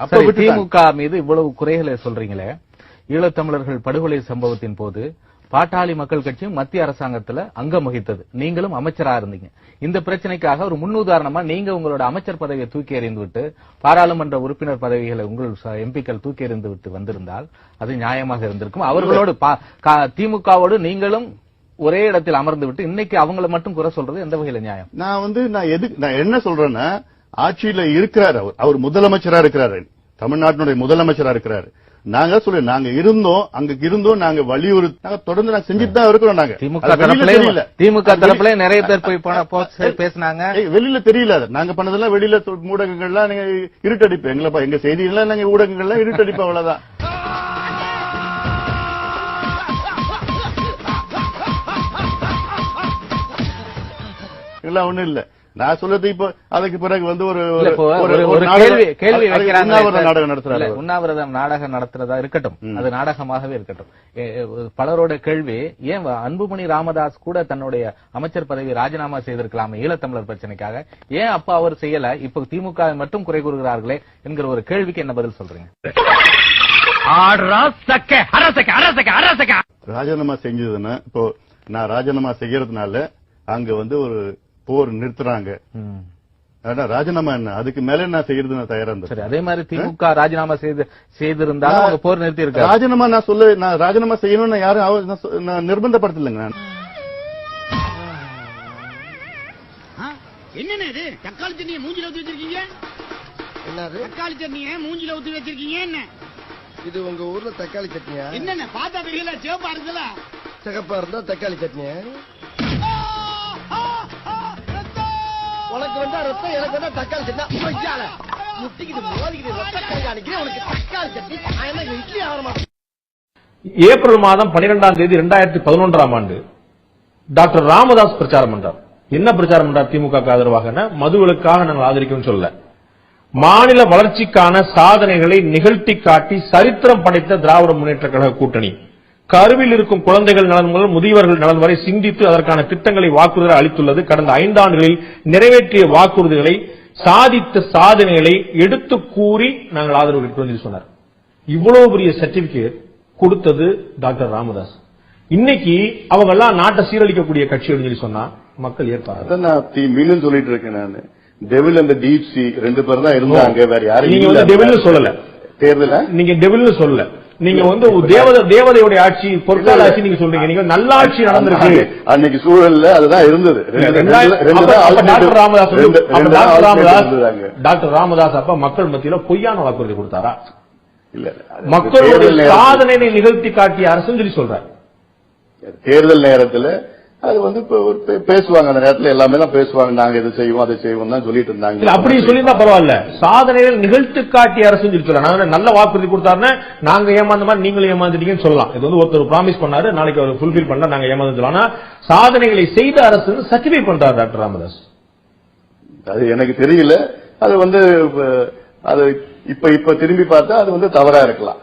அப்ப. திமுக மீது இவ்வளவு குறைகளை சொல்றீங்களே. ஈழத்தமிழர்கள் படுகொலை சம்பவத்தின் போது பாட்டாளி மக்கள் கட்சியும் மத்திய அரசாங்கத்துல அங்கம் வகித்தது. நீங்களும் அமைச்சரா இருந்தீங்க. இந்த பிரச்சனைக்காக ஒரு முன்னுதாரணமா நீங்க உங்களோட அமைச்சர் பதவியை தூக்கி எறிந்து விட்டு பாராளுமன்ற உறுப்பினர் பதவிகளை உங்கள் எம்பிக்கள் தூக்கி எறிந்து விட்டு வந்திருந்தால் அது நியாயமாக இருந்திருக்கும். அவர்களோடு திமுகவோடு நீங்களும் ஒரே இடத்தில் அமர்ந்து விட்டு இன்னைக்கு அவங்கள மட்டும் குறை சொல்றது எந்த வகையில நியாயம்? நான் வந்து நான் எது நான் என்ன சொல்றேன்னா ஆட்சியில இருக்கிறார் அவர். அவர் முதலமைச்சரா இருக்கிறாரு. தமிழ்நாட்டினுடைய முதலமைச்சரா இருக்கிறாரு. நாங்க சொல்ல நாங்க இருந்தோம் அங்க இருந்தோம் நாங்க வலியுறுத்தி நாங்க தொடர்ந்து நாங்க செஞ்சுட்டு தான் இருக்கிறோம் நாங்க. திமுக தரப்புல. திமுக தரப்புல நிறைய பேர் போய் பேசினாங்க. வெளியில தெரியல. நாங்க பண்ணதெல்லாம் வெளியில ஊடகங்கள்லாம் நீங்க இருட்டடிப்பு. எங்களை எங்க செய்திகள்லாம் நாங்க ஊடகங்கள்லாம் இருட்டடிப்பு அவ்வளவுதான். எல்லாம் ஒண்ணும் இல்ல. நான் சொல்றது இப்போ அதுக்கு பிறகு வந்து ஒரு கேள்வி நாடகம் நடத்துறாரு. உண்ணாவிரதம் நாடகம் நடத்துறதா இருக்கட்டும். அது நாடகமாகவே இருக்கட்டும். பலரோட கேள்வி ஏன் வ- அன்புமணி ராமதாஸ் கூட தன்னுடைய அமைச்சர் பதவி ராஜினாமா செய்திருக்கலாமே ஈழத்தமிழர் பிரச்சனைக்காக? ஏன் அப்ப அவர் செய்யல? இப்ப திமுக மட்டும் குறை கூறுகிறார்களே என்கிற ஒரு கேள்விக்கு என்ன பதில் சொல்றீங்க? ராஜினாமா செஞ்சதுன்னா இப்போ நான் ராஜினாமா செய்யறதுனால அங்க வந்து ஒரு போர் நிறுத்துறாங்க. ஆனா ராஜினாமா என்ன? அதுக்கு மேல நான் செய்யறது நான் தயாரா இருந்தேன். சரி அதே மாதிரி திமுக ராஜினாமா செய்து செய்திருந்தாலும் அவங்க போர் நிறுத்தி இருக்காரு ராஜினாமா நான் சொல்ல நான் ராஜினாமா செய்யணும்னு நான் யாரும் நான் நிர்பந்தப்படுத்தலைங்க நான். என்னண்ணே இது? தக்காளி சட்னியை மூஞ்சில ஊத்தி வச்சிருக்கீங்க? என்னது? தக்காளி சட்னியை மூஞ்சில ஊத்தி வச்சிருக்கீங்க என்ன? இது உங்க ஊர்ல தக்காளி சட்னியா? என்னண்ணே பார்த்தா தெரியல சிவப்பா இருக்குல்ல சிகப்பா இருந்தா தக்காளி சட்னியா? ரத்தம் எனக்கு வந்தா தக்காளி சட்னி. வைக்கால முட்டிக்கிட்டு மோதிக்கிட்டு ரத்த கண்காணிக்கிறேன் உனக்கு தக்காளி சட்னி. நான் இட்லி ஆக மாட்டேன் ஏப்ரல் மாதம் 12ஆம் தேதி 2011 பதினொன்றாம் ஆண்டு டாக்டர் ராமதாஸ் பிரச்சாரம் பண்றார். என்ன பிரச்சாரம் பண்றார் திமுக ஆதரவாக மதுவிலக்காக நாங்கள் ஆதரிக்கும் சொல்ல மாநில வளர்ச்சிக்கான சாதனைகளை நிகழ்த்தி காட்டி சரித்திரம் படைத்த திராவிட முன்னேற்ற கழக கூட்டணி. கருவில் இருக்கும் குழந்தைகள் நலன் முதல் முதியவர்கள் நலன் வரை சிந்தித்து அதற்கான திட்டங்களை வாக்குறுதி அளித்துள்ளது. கடந்த ஐந்தாண்டுகளில் நிறைவேற்றிய வாக்குறுதிகளை சாதித்த சாதனைகளை எடுத்து கூறி நாங்கள் ஆதரவு சொன்னார். இவ்வளவு பெரிய சர்டிபிகேட் கொடுத்தது டாக்டர் ராமதாஸ். இன்னைக்கு அவங்க எல்லாம் நாட்டை சீரழிக்கக்கூடிய கட்சி அப்படின்னு சொல்லி சொன்னா மக்கள் அதான் நான் மீண்டும் சொல்லிட்டு இருக்கேன் நான். டெவில் அந்த டீப் சி ரெண்டு பேர் தான் இருந்தாங்க வேற யாரும் நீங்க. வந்து சொல்லல. தேர்தல? நீங்க டெவில்னு சொல்லல. நீங்க வந்து தேவதை தேவதையுடைய ஆட்சி பொற்கால ஆட்சி நீங்க சொல்றீங்க. நீங்க நல்ல ஆட்சி நடந்திருக்கு. அன்னைக்கு சூழல்ல அதுதான் இருந்தது. டாக்டர் ராமதாஸ் ராமதாஸ். டாக்டர் ராமதாஸ் அப்ப மக்கள் மத்தியில பொய்யான வாக்குறுதி கொடுத்தாரா? இல்ல மக்களுடைய சாதனையை நிகழ்த்தி காட்டிய அரசுன்னு சொல்லி சொல்றாரு. தேர்தல் நேரத்துல அது வந்து பேசுவாங்க. அந்த நேரத்துல எல்லாமே தான் பேசுவாங்க. நாங்க இது செய்வோம் அதை செய்வோம் தான் சொல்லிட்டு இருந்தாங்க. அப்படி சொல்லியிருந்தா பரவாயில்ல. சாதனைகள் நிகழ்த்து சொல்லி சொல்லலாம். நாங்க நல்ல வாக்குறுதி கொடுத்தாருன்னா நாங்க ஏமாந்த மாதிரி நீங்களும் ஏமாந்துட்டீங்கன்னு சொல்லலாம். இது வந்து ஒருத்தர் ப்ராமிஸ் பண்ணாரு. நாளைக்கு அவர் ஃபுல்ஃபில் பண்ணா நாங்க ஏமாந்து ஆனா சாதனைகளை செய்த அரசு சர்டிஃபை பண்றாரு டாக்டர் ராமதாஸ். அது எனக்கு தெரியல. அது வந்து அது இப்ப இப்ப திரும்பி பார்த்தா அது வந்து தவறா இருக்கலாம்.